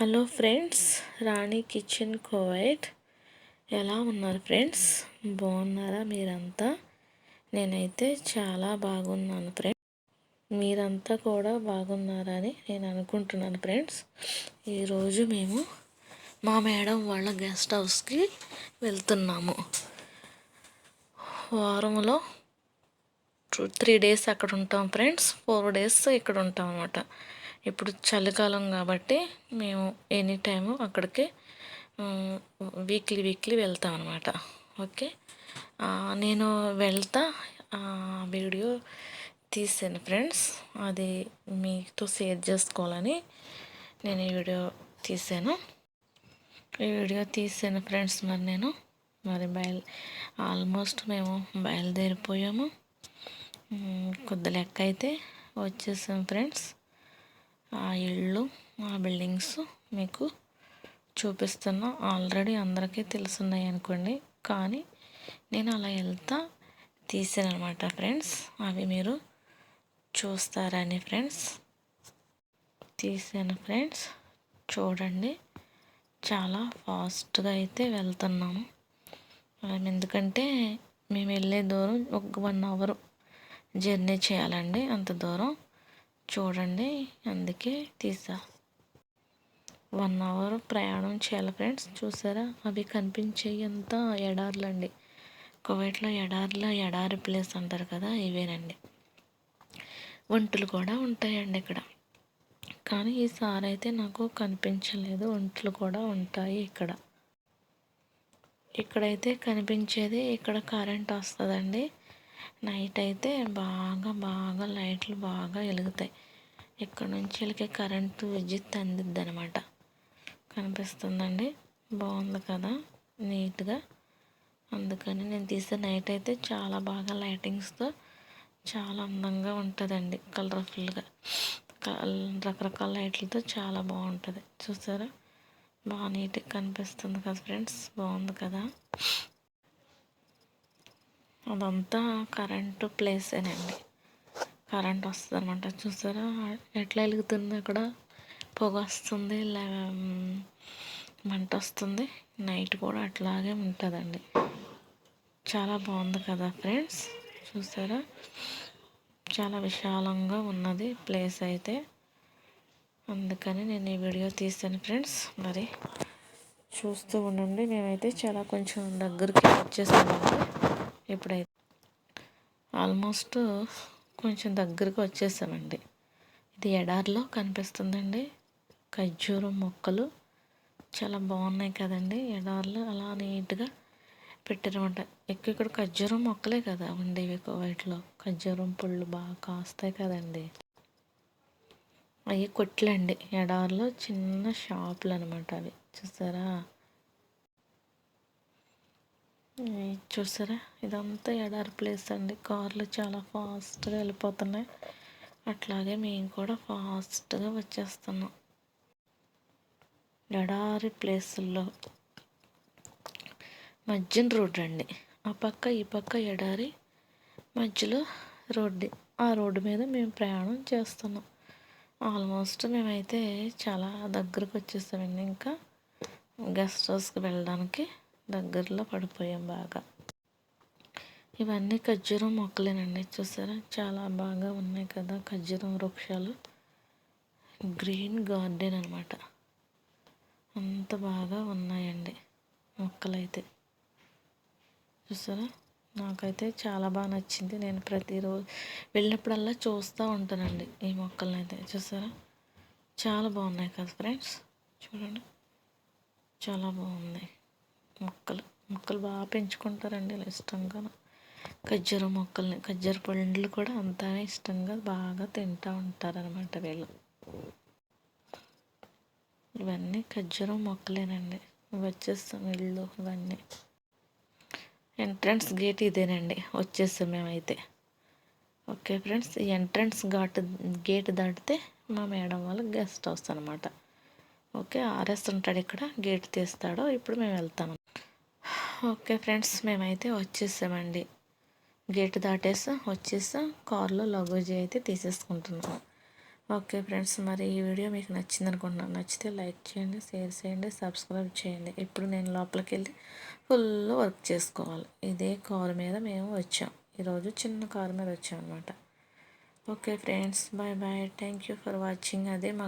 Hello friends Rani kitchen Kuwait. ఎలా ఉన్నారు friends? బాగున్నారా మీరంతా? నేనైతే చాలా బాగున్నాను ఫ్రెండ్స్. మీరంతా కూడా బాగున్నారని నేను అనుకుంటున్నాను ఫ్రెండ్స్. ఈరోజు మేము మా మేడం వాళ్ళ గెస్ట్ హౌస్కి వెళ్తున్నాము. వారంలో టూ త్రీ డేస్ అక్కడ ఉంటాం ఫ్రెండ్స్. ఫోర్ డేస్ ఇక్కడ ఉంటాం అన్నమాట. ఇప్పుడు చలికాలం కాబట్టి మేము ఎనీ టైము అక్కడికి వీక్లీ వీక్లీ వెళ్తాం అనమాట ఓకే? నేను వెళ్తా వీడియో తీసాను ఫ్రెండ్స్. అది మీతో షేర్ చేసుకోవాలని నేను ఈ వీడియో తీసాను. ఈ వీడియో తీసాను ఫ్రెండ్స్ మరి నేను. మరి బయలు ఆల్మోస్ట్ మేము బయలుదేరిపోయాము. కొద్ది లెక్క అయితే వచ్చేసాం ఫ్రెండ్స్. ఆ ఇళ్ళు ఆ బిల్డింగ్స్ మీకు చూపిస్తున్నా. ఆల్రెడీ అందరికీ తెలుసున్నాయి అనుకోండి. కానీ నేను అలా వెళ్తా తీసాను అనమాట ఫ్రెండ్స్. అవి మీరు చూస్తారని ఫ్రెండ్స్. తీసాను ఫ్రెండ్స్. చూడండి. చాలా ఫాస్ట్గా అయితే వెళ్తున్నాము. ఎందుకంటే మేము వెళ్ళే దూరం ఒక వన్ అవర్ జర్నీ చేయాలండి. అంత దూరం. చూడండి అందుకే తీసా. వన్ అవర్ ప్రయాణం చేయాలి ఫ్రెండ్స్ చూసారా? అవి కనిపించేవి అంత ఎడార్లండి. కువైట్లో ఎడార్ల ఎడారి ప్లేస్ అంటారు కదా ఇవేనండి. ఒంటులు కూడా ఉంటాయండి ఇక్కడ. కానీ ఈసారి అయితే నాకు కనిపించలేదు. ఒంట్లు కూడా ఉంటాయి ఇక్కడ. ఇక్కడైతే కనిపించేది ఇక్కడ కరెంట్ వస్తుందండి. నైట్ అయితే బాగా బాగా లైట్లు బాగా వెలుగుతాయి. ఇక్కడ నుంచి వెళ్ళి కరెంటు విద్యుత్ అందిద్ది అనమాట కనిపిస్తుందండి. బాగుంది కదా? నీట్గా. అందుకని నేను తీసే నైట్ అయితే చాలా బాగా లైటింగ్స్తో చాలా అందంగా ఉంటుందండి. కలర్ఫుల్గా. రకరకాల లైట్లతో చాలా బాగుంటుంది. చూసారా? బాగా నీట్గా కనిపిస్తుంది కదా ఫ్రెండ్స్? బాగుంది కదా? అదంతా కరెంటు ప్లేసేనండి. కరెంట్ వస్తుంది అనమాట చూసారా? ఎట్లా వెలుగుతుంది అక్కడ? పొగ వస్తుంది మంట వస్తుంది నైట్ కూడా అట్లాగే ఉంటుందండి. చాలా బాగుంది కదా ఫ్రెండ్స్? చూసారా? చాలా విశాలంగా ఉన్నది ప్లేస్ అయితే. అందుకని నేను ఈ వీడియో తీసాను ఫ్రెండ్స్. మరి చూస్తూ ఉండండి. మేమైతే చాలా కొంచెం దగ్గరికి వచ్చేసామండి. ఇప్పుడైతే ఆల్మోస్ట్ కొంచెం దగ్గరకు వచ్చేసామండి. ఇది ఎడారిలో కనిపిస్తుందండి. ఖర్జూరం మొక్కలు చాలా బాగున్నాయి కదండి. ఎడార్లు అలా నీట్గా పెట్టారన్నమాట. ఎక్కువ ఇక్కడ ఖర్జూరం మొక్కలే కదా ఉండేవి వాటిలో. ఖర్జూరం పళ్ళు బాగా కాస్తాయి కదండి. అవి కొట్లండి. ఎడార్లో చిన్న షాపులు అనమాట అవి. చూసారా? చూసారా? ఇదంతా ఎడారి ప్లేస్ అండి. కార్లు చాలా ఫాస్ట్గా వెళ్ళిపోతున్నాయి. అట్లాగే మేము కూడా ఫాస్ట్గా వచ్చేస్తున్నాం. ఎడారి ప్లేసుల్లో మధ్యన రోడ్డు అండి. ఆ పక్క ఈ పక్క ఎడారి మధ్యలో రోడ్డు. ఆ రోడ్డు మీద మేము ప్రయాణం చేస్తున్నాం. ఆల్మోస్ట్ మేమైతే చాలా దగ్గరకు వచ్చేసామండి. ఇంకా గెస్ట్ హౌస్కి వెళ్ళడానికి దగ్గరలో పడిపోయాం బాగా. ఇవన్నీ ఖర్జూరం మొక్కలేనండి చూసారా? చాలా బాగా ఉన్నాయి కదా ఖర్జూరం వృక్షాలు. గ్రీన్ గార్డెన్ అనమాట అంత బాగా ఉన్నాయండి మొక్కలైతే. చూసారా? నాకైతే చాలా బాగా నచ్చింది. నేను ప్రతిరోజు వెళ్ళినప్పుడల్లా చూస్తూ ఉంటానండి ఈ మొక్కలను అయితే చూసారా? చాలా బాగున్నాయి కదా ఫ్రెండ్స్? చూడండి. చాలా బాగున్నాయి మొక్కలు. మొక్కలు బాగా పెంచుకుంటారండి ఇలా ఇష్టంగా. ఖర్జూర మొక్కల్ని ఖర్జూర పండ్లు కూడా అంతా ఇష్టంగా బాగా తింటూ ఉంటారనమాట వీళ్ళు. ఇవన్నీ ఖర్జూరం మొక్కలేనండి. వచ్చేస్తాం ఇల్లు ఇవన్నీ. ఎంట్రన్స్ గేట్ ఇదేనండి. వచ్చేస్తాం మేమైతే. ఓకే ఫ్రెండ్స్ ఈ ఎంట్రన్స్ ఘాట్ గేట్ దాటితే మా మేడం వాళ్ళ గెస్ట్ హౌస్ అనమాట ఓకే ఆర్ఎస్ ఉంటాడు ఇక్కడ గేట్ తీస్తాడు. ఇప్పుడు మేము వెళ్తాము ఓకే ఫ్రెండ్స్ మేమైతే వచ్చేసామండి. గేట్ దాటేసా వచ్చేసా కార్లో లగేజ్ అయితే తీసేసుకుంటున్నాం ఓకే ఫ్రెండ్స్ మరి ఈ వీడియో మీకు నచ్చింది అనుకుంటున్నాను. నచ్చితే లైక్ చేయండి షేర్ చేయండి సబ్స్క్రైబ్ చేయండి. ఇప్పుడు నేను లోపలికి వెళ్ళి ఫుల్ వర్క్ చేసుకోవాలి. ఇదే కారు మీద మేము వచ్చాం. ఈరోజు చిన్న కారు మీద వచ్చాం అనమాట okay friends bye bye. Thank you for watching. అదే మా